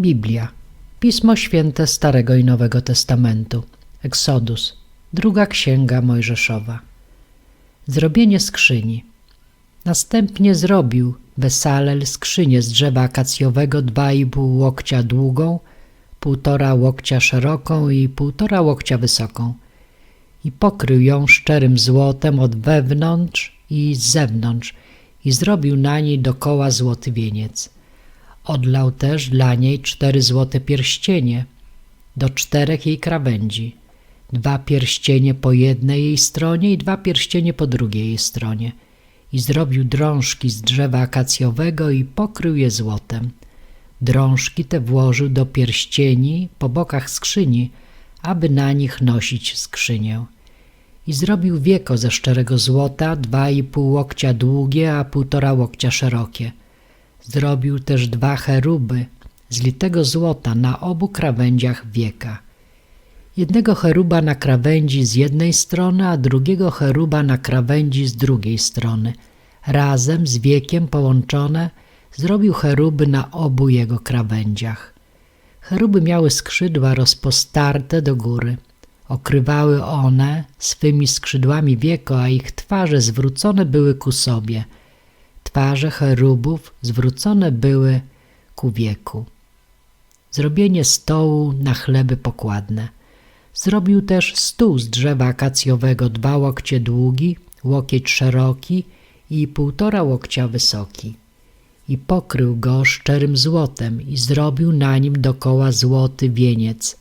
Biblia. Pismo Święte Starego i Nowego Testamentu. Eksodus. Druga Księga Mojżeszowa. Zrobienie skrzyni. Następnie zrobił Besalel skrzynię z drzewa akacjowego dwa i pół łokcia długą, półtora łokcia szeroką i półtora łokcia wysoką i pokrył ją szczerym złotem od wewnątrz i z zewnątrz i zrobił na niej dokoła złoty wieniec. Odlał też dla niej cztery złote pierścienie do czterech jej krawędzi, dwa pierścienie po jednej jej stronie i dwa pierścienie po drugiej jej stronie i zrobił drążki z drzewa akacjowego i pokrył je złotem. Drążki te włożył do pierścieni po bokach skrzyni, aby na nich nosić skrzynię. I zrobił wieko ze szczerego złota, dwa i pół łokcia długie, a półtora łokcia szerokie. Zrobił też dwa cheruby z litego złota na obu krawędziach wieka. Jednego cheruba na krawędzi z jednej strony, a drugiego cheruba na krawędzi z drugiej strony. Razem z wiekiem połączone zrobił cheruby na obu jego krawędziach. Cheruby miały skrzydła rozpostarte do góry. Okrywały one swymi skrzydłami wieko, a ich twarze zwrócone były ku sobie. Twarze cherubów zwrócone były ku wieku. Zrobienie stołu na chleby pokładne. Zrobił też stół z drzewa akacjowego, dwa łokcie długi, łokieć szeroki i półtora łokcia wysoki. I pokrył go szczerym złotem i zrobił na nim dokoła złoty wieniec.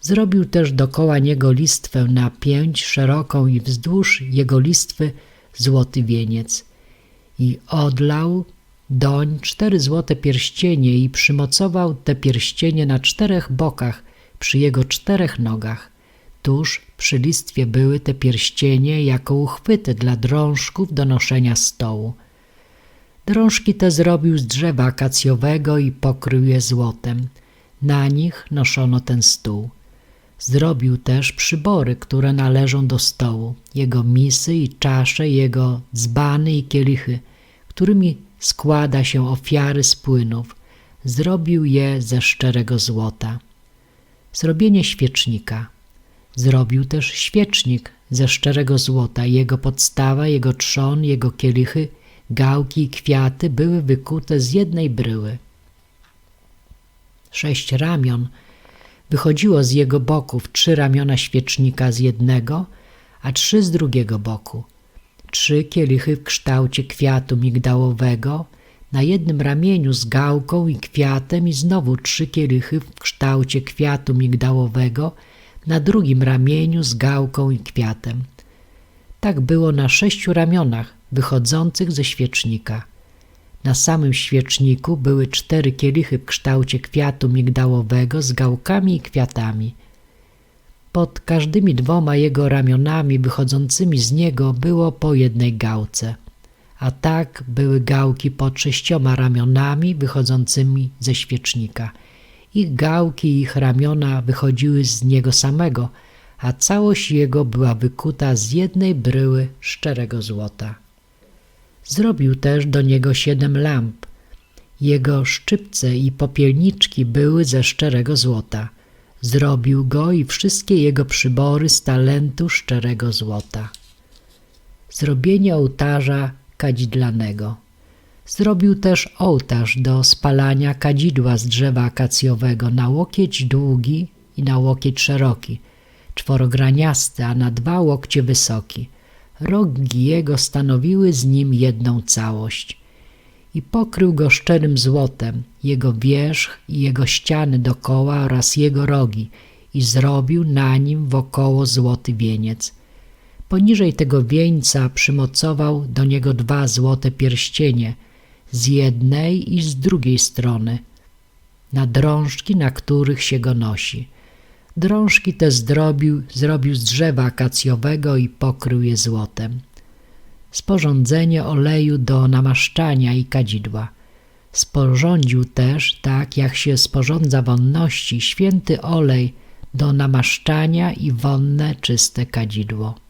Zrobił też dokoła niego listwę na pięć szeroką i wzdłuż jego listwy złoty wieniec. I odlał doń cztery złote pierścienie i przymocował te pierścienie na czterech bokach przy jego czterech nogach. Tuż przy listwie były te pierścienie jako uchwyty dla drążków do noszenia stołu. Drążki te zrobił z drzewa akacjowego i pokrył je złotem. Na nich noszono ten stół. Zrobił też przybory, które należą do stołu, jego misy i czasze, jego dzbany i kielichy, którymi składa się ofiary z płynów. Zrobił je ze szczerego złota. Zrobienie świecznika. Zrobił też świecznik ze szczerego złota. Jego podstawa, jego trzon, jego kielichy, gałki i kwiaty były wykute z jednej bryły. Sześć ramion wychodziło z jego boków, trzy ramiona świecznika z jednego, a trzy z drugiego boku. Trzy kielichy w kształcie kwiatu migdałowego, na jednym ramieniu z gałką i kwiatem i znowu trzy kielichy w kształcie kwiatu migdałowego, na drugim ramieniu z gałką i kwiatem. Tak było na sześciu ramionach wychodzących ze świecznika. Na samym świeczniku były cztery kielichy w kształcie kwiatu migdałowego z gałkami i kwiatami. Pod każdymi dwoma jego ramionami wychodzącymi z niego było po jednej gałce, a tak były gałki pod sześcioma ramionami wychodzącymi ze świecznika. Ich gałki ich ramiona wychodziły z niego samego, a całość jego była wykuta z jednej bryły szczerego złota. Zrobił też do niego siedem lamp. Jego szczypce i popielniczki były ze szczerego złota. Zrobił go i wszystkie jego przybory z talentu szczerego złota. Zrobienie ołtarza kadzidlanego. Zrobił też ołtarz do spalania kadzidła z drzewa akacjowego na łokieć długi i na łokieć szeroki, czworograniasty, a na dwa łokcie wysoki – rogi jego stanowiły z nim jedną całość. I pokrył go szczerym złotem, jego wierzch i jego ściany dokoła oraz jego rogi i zrobił na nim wokoło złoty wieniec. Poniżej tego wieńca przymocował do niego dwa złote pierścienie z jednej i z drugiej strony, na drążki, na których się go nosi – Drążki te zdrobił, zrobił z drzewa akacjowego i pokrył je złotem. Sporządzenie oleju do namaszczania i kadzidła. Sporządził też, tak jak się sporządza wonności, święty olej do namaszczania i wonne czyste kadzidło.